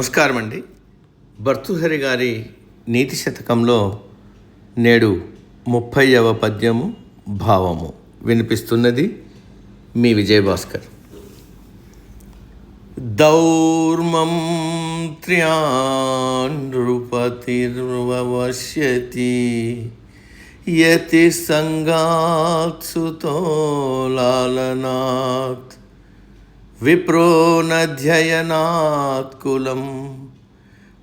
నమస్కారం అండి. భర్తృహరి గారి నీతి శతకంలో నేడు ముప్పైవ పద్యము భావము వినిపిస్తున్నది మీ విజయభాస్కర్. దౌర్మం త్రియానృపతిర్వశ్యతి యతి సంగాత్సుతో లాలనాత్ विप्रोनध्ययनात्कुलं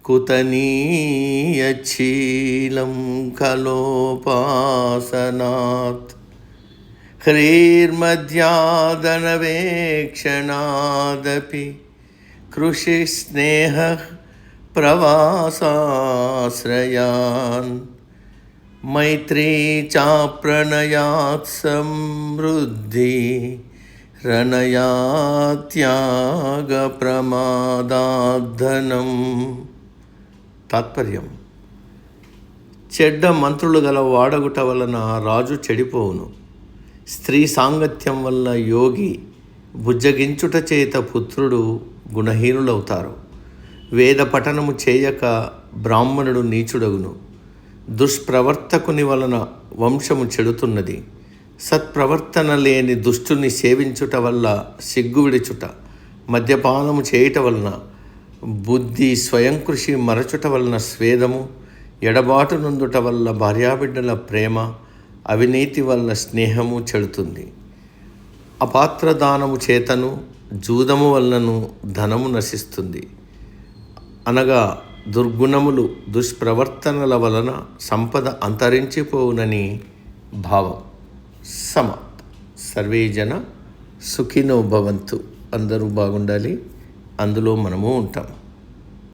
कुतनीयच्छीलं खलोपासनात्। ह्रीर्मध्यादनवेक्षणादपि कृषिस्नेह प्रवासाश्रयान्। मैत्री चाप्रणयात् समृद्धि రణయాత్యాగప్రమాదాధనం తాత్పర్యం. చెడ్డ మంత్రులు గల వాడగుట వలన రాజు చెడిపోవును. స్త్రీ సాంగత్యం వల్ల యోగి బుజ్జగించుట చేత పుత్రుడు గుణహీనులవుతారు. వేద పఠనము చేయక బ్రాహ్మణుడు నీచుడగును. దుష్ప్రవర్తకుని వలన వంశము చెడుతున్నది. సత్ప్రవర్తన లేని దుష్టుని సేవించుట వల్ల సిగ్గు మద్యపానము చేయుట వలన బుద్ధి స్వయం కృషి మరచుట వలన స్వేదము ఎడబాటు నుందుట వల్ల భార్యాబిడ్డల ప్రేమ అవినీతి వల్ల స్నేహము చెడుతుంది. అపాత్రదానము చేతను జూదము వలనను ధనము నశిస్తుంది. అనగా దుర్గుణములు దుష్ప్రవర్తనల వలన సంపద అంతరించిపోవునని భావం. సమాప్తం. సర్వే జన సుఖినో భవంతు. అందరూ బాగుండాలి. అందులో మనము ఉంటాం.